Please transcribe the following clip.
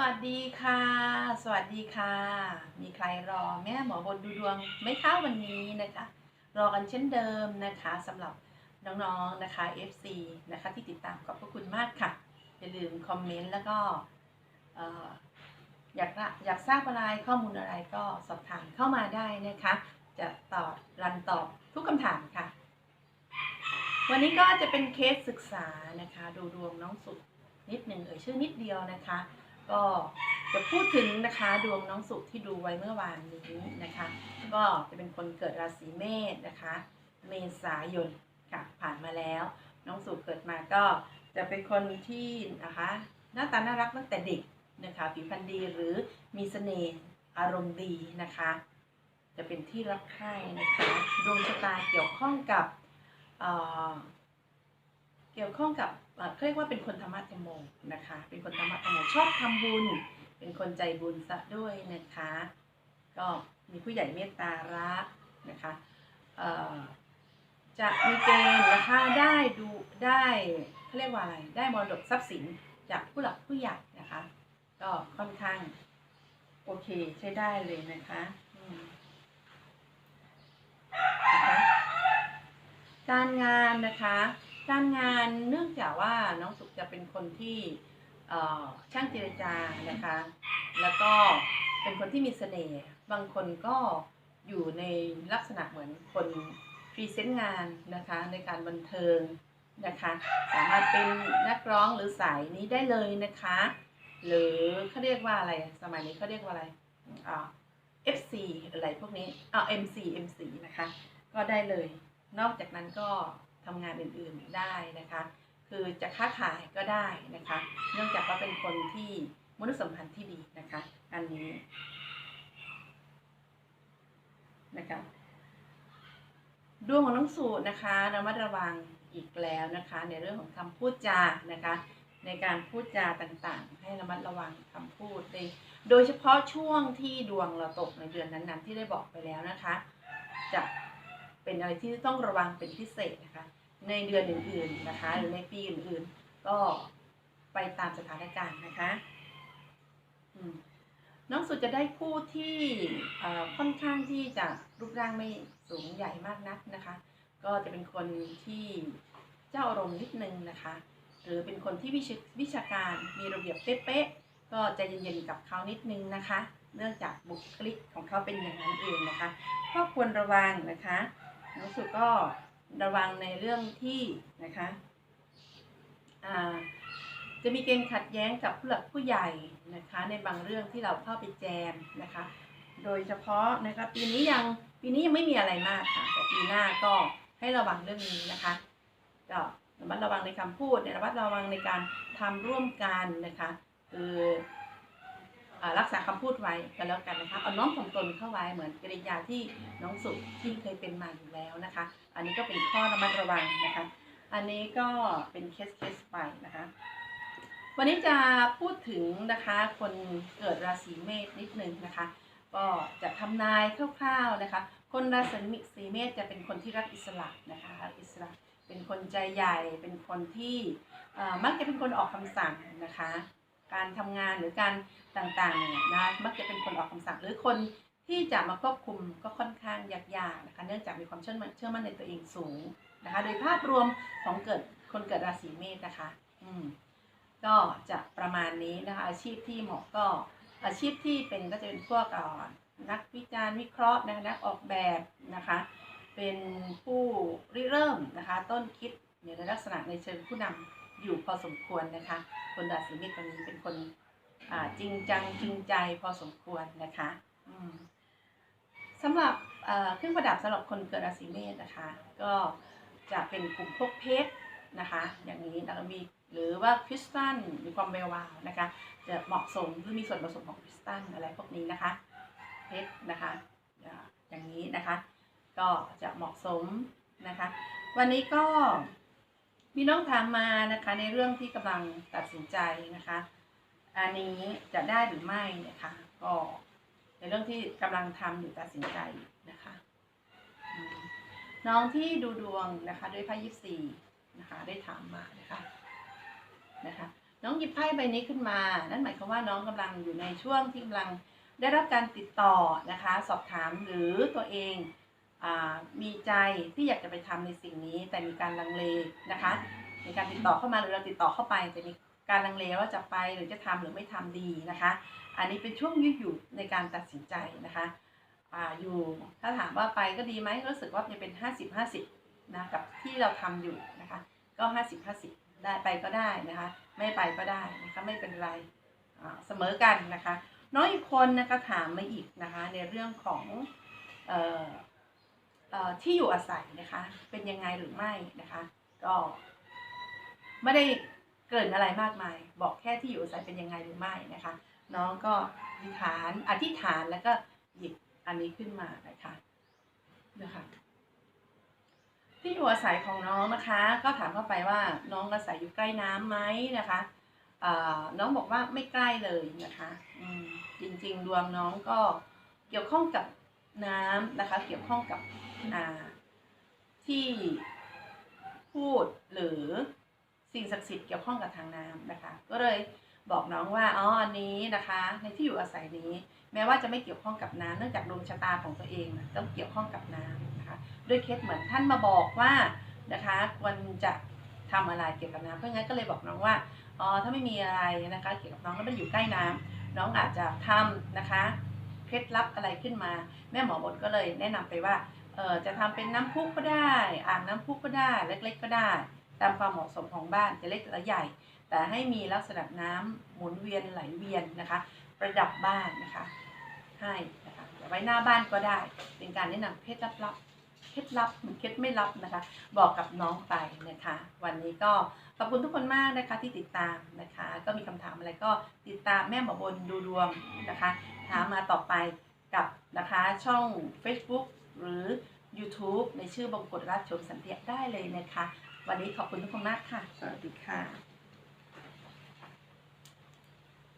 วัสดีค่ะ สวัสดีค่ะ มีใครรอแม่หมอบนดูดวงไหม่ค้าวันนี้นะคะ รอกันเช่นเดิมนะคะสำหรับน้องๆนะคะ FC นะคะที่ติดตามขอบพระคุณมากค่ะ อย่าลืมคอมเมนต์แล้วก็เอ่อยากละอยากทราบอะไรข้อมูลอะไรก็สอบถามเข้ามาได้นะคะ จะตอบรันตอบทุกคำถามค่ะ วันนี้ก็จะเป็นเคสศึกษานะคะ ดูดวงน้องสุดนิดหนึ่งเอ่ยชื่อนิดเดียวนะคะ ก็จะพูดถึงนะคะดวงน้องสุขที่ดูไว้เมื่อวานนี้นะคะ ก็จะเป็นคนเกิดราศีเมษนะคะ เมษายนค่ะผ่านมาแล้ว น้องสุขเกิดมาก็จะเป็นคนที่นะคะหน้าตาน่ารักตั้งแต่เด็กนะคะผิวพรรณดีหรือมีเสน่ห์อารมณ์ดีนะคะ จะเป็นที่รักใคร่นะคะดวงชะตาเกี่ยวข้องกับเอ่อเกี่ยวข้องกับ เาเรียกว่าเป็นคนธรรมะธรรมโมนะคะ เป็นคนธรรมะธรรมโมชอบทำบุญ เป็นคนใจบุญซะด้วยนะคะ ก็มีผู้ใหญ่เมตตารักนะคะจะมีเกณฑ์นะคะได้ดูได้เขาเรียกว่าอะไรได้มรดกทรัพย์สินจากผู้หลักผู้ใหญ่นะคะ ก็ค่อนข้างโอเคใช้ได้เลยนะคะนะคะ การงานนะคะ การงานเนื่องจากว่าน้องสุขจะเป็นคนที่ช่างเจรจานะคะ แล้วก็เป็นคนที่มีเสน่ห์ บางคนก็อยู่ในลักษณะเหมือนคนพรีเซนต์งานนะคะในการบันเทิงนะคะ สามารถเป็นนักร้องหรือสายนี้ได้เลยนะคะ หรือเขาเรียกว่าอะไร สมัยนี้เขาเรียกว่าอะไรอ่า FC อะไรพวกนี้อ่า MC MC นะคะ ก็ได้เลย นอกจากนั้นก็ ทำงานอื่นๆได้นะคะ คือจะค้าขายก็ได้นะคะ เนื่องจากว่าเป็นคนที่มนุษยสัมพันธ์ที่ดีนะคะ อันนี้นะคะดวงของน้องสูตรนะคะระมัดระวังอีกแล้วนะคะ ในเรื่องของคำพูดจานะคะ ในการพูดจาต่างๆ ให้ระมัดระวังคำพูดในโดยเฉพาะช่วงที่ดวงเราตกในเดือนนั้นๆ ที่ได้บอกไปแล้วนะคะ จะเป็นอะไรที่ต้องระวังเป็นพิเศษนะคะ ในเดือนอื่นๆนะคะ หรือในปีอื่นๆ ก็ไปตามสถานการณ์นะคะน้องสุดจะได้คู่ที่ค่อนข้างที่จะรูปร่างไม่สูงใหญ่มากนักนะคะ ก็จะเป็นคนที่เจ้าอารมณ์นิดนึงนะคะ หรือเป็นคนที่วิชวิชาการมีระเบียบเป๊ะๆก็ใจเย็นๆกับเขานิดนึงนะคะ เนื่องจากบุคลิกของเขาเป็นอย่างนั้นเองนะคะก็ควรระวังนะคะน้องสุดก็ ระวังในเรื่องที่นะคะจะมีเกณฑ์ขัดแย้งกับผู้หลักผู้ใหญ่นะคะ ในบางเรื่องที่เราเข้าไปแจมนะคะ โดยเฉพาะนะคะปีนี้ยังปีนี้ยังไม่มีอะไรมากค่ะแต่ปีหน้าก็ให้ระวังเรื่องนี้นะคะก็ระมัดระวังในคำพูดเนี่ยระมัดระวังในการทำร่วมกันนะคะคือรักษาคำพูดไว้กันแล้วกันนะคะเอาน้อมถ่อมตนเข้าไว้เหมือนกริยาที่น้องสุที่เคยเป็นมาอยู่แล้วนะคะ อันนี้ก็เป็นข้อระมัดระวังนะคะ อันนี้ก็เป็นเคสเคสไปนะคะ วันนี้จะพูดถึงนะคะคนเกิดราศีเมษนิดนึงนะคะ ก็จะทำนายคร่าวๆนะคะ คนราศีเมษจะเป็นคนที่รักอิสระนะคะอิสระเป็นคนใจใหญ่เป็นคนที่มักจะเป็นคนออกคำสั่งนะคะ การทำงานหรือการต่างๆเนี่ยนะมักจะเป็นคนออกคำสั่งหรือคนที่จะมาควบคุมก็ค่อนางยากๆนะคะเนื่องจากมีความเชื่อมั่นเชื่อมั่นในตัวเองสูงนะคะ โดยภาพรวมของเกิดคนเกิดราศีเมษนะคะ อืมก็จะประมาณนี้นะคะ อาชีพที่เหมาะก็ อาชีพที่เป็นก็จะเป็นพวกออนักวิจารณ์วิเคราะห์นะคะนักออกแบบนะคะ เป็นผู้ริเริ่มนะคะ ต้นคิดในลักษณะในเชิงผู้นำอยู่พอสมควรนะคะ คนราศีเมษคนนี้เป็นคนจริงจังจริงใจพอสมควรนะคะสำหรับ เครื่องประดับสำหรับคนเกิดราศีเมษนะคะ ก็จะเป็นกลุ่มพวกเพชรนะคะ อย่างนี้แล้วก็มีหรือว่าคริสตัลมีความแวววาวนะคะ จะเหมาะสมหรือมีส่วนผสมของคริสตัลอะไรพวกนี้นะคะ เพชรนะคะอ่าอย่างนี้นะคะ ก็จะเหมาะสมนะคะ วันนี้ก็มีน้องถามมานะคะในเรื่องที่กำลังตัดสินใจนะคะ อันนี้จะได้หรือไม่นะคะ ก็ ในเรื่องที่กำลังทำอยู่ตัดสินใจนะคะ น้องที่ดูดวงนะคะด้วยไพ่ยิปซีนะคะได้ถามมานะคะนะคะ น้องหยิบไพ่ใบนี้ขึ้นมา นั่นหมายความว่าน้องกำลังอยู่ในช่วงที่กำลังได้รับการติดต่อนะคะ สอบถามหรือตัวเองอามีใจที่อยากจะไปทำในสิ่งนี้ แต่มีการลังเลนะคะ มีการติดต่อเข้ามาหรือเราติดต่อเข้าไปแต่มี การลังเลว่าจะไปหรือจะทำหรือไม่ทำดีนะคะ อันนี้เป็นช่วงยืดหยุ่นในการตัดสินใจนะคะอ่าอยู่ถ้าถามว่าไปก็ดีไหมรู้สึกว่าจะเป็น 50 50นะกับที่เราทำอยู่นะคะก็ 50 50 ได้ไปก็ได้นะคะ ไม่ไปก็ได้นะคะไม่เป็นไรอ่าเสมอกันนะคะน้องอีกคนนะคะถามมาอีกนะคะในเรื่องของเอ่อเอ่อที่อยู่อาศัยนะคะเป็นยังไงหรือไม่นะคะก็ไม่ได้ เกินอะไรมากมาย บอกแค่ที่อยู่อาศัยเป็นยังไงหรือไม่นะคะ น้องก็อธิษฐานอธิษฐานแล้วก็หยิบอันนี้ขึ้นมานะคะนะคะที่อยู่อาศัยของน้องนะคะ ก็ถามเข้าไปว่าน้องอาศัยอยู่ใกล้น้ำไหมนะคะอ่อน้องบอกว่าไม่ใกล้เลยนะคะอืจริงๆ ดวงน้องก็เกี่ยวข้องกับน้ำนะคะ เกี่ยวข้องกับที่พูดหรือ สิ่งศักดิ์สิทธิ์เกี่ยวข้องกับทางน้ำนะคะ ก็เลยบอกน้องว่าอ๋ออันนี้นะคะ ในที่อยู่อาศัยนี้ แม้ว่าจะไม่เกี่ยวข้องกับน้ำเนื่องจากดวงชะตาของตัวเองนะต้องเกี่ยวข้องกับน้ำนะคะด้วยเคสเหมือนท่านมาบอกว่านะคะควรจะทำอะไรเกี่ยวกับน้ำเพราะงั้นก็เลยบอกน้องว่าอ๋อถ้าไม่มีอะไรนะคะเกี่ยวกับน้องแล้วมันอยู่ใกล้น้ำน้องอาจจะทำนะคะเคล็ดลับอะไรขึ้นมา แม่หมอบดก็เลยแนะนำไปว่าเออจะทำเป็นน้ำพุก็ได้อ่างน้ำพุก็ได้เล็ก ๆ ก็ได้ ตามความเหมาะสมของบ้านจะเล็กหรือใหญ่ แต่ให้มีลักษณะน้ำหมุนเวียนไหลเวียนนะคะ ประดับบ้านนะคะให้นะคะไว้หน้าบ้านก็ได้ เป็นการแนะนำเคล็ดลับๆเคล็ดลับเหมือเคล็ดไม่ลับนะคะ บอกกับน้องไปนะคะ วันนี้ก็ขอบคุณทุกคนมากนะคะที่ติดตามนะคะ ก็มีคำถามอะไรก็ติดตามแม่หมอบนดูดวงนะคะ ถามมาต่อไปกับนะคะช่อง Facebook หรือ YouTube ในชื่อบงกฎราชชมสันเทียได้เลยนะคะ วันนี้ขอบคุณทุกคนมากค่ะ สวัสดีค่ะ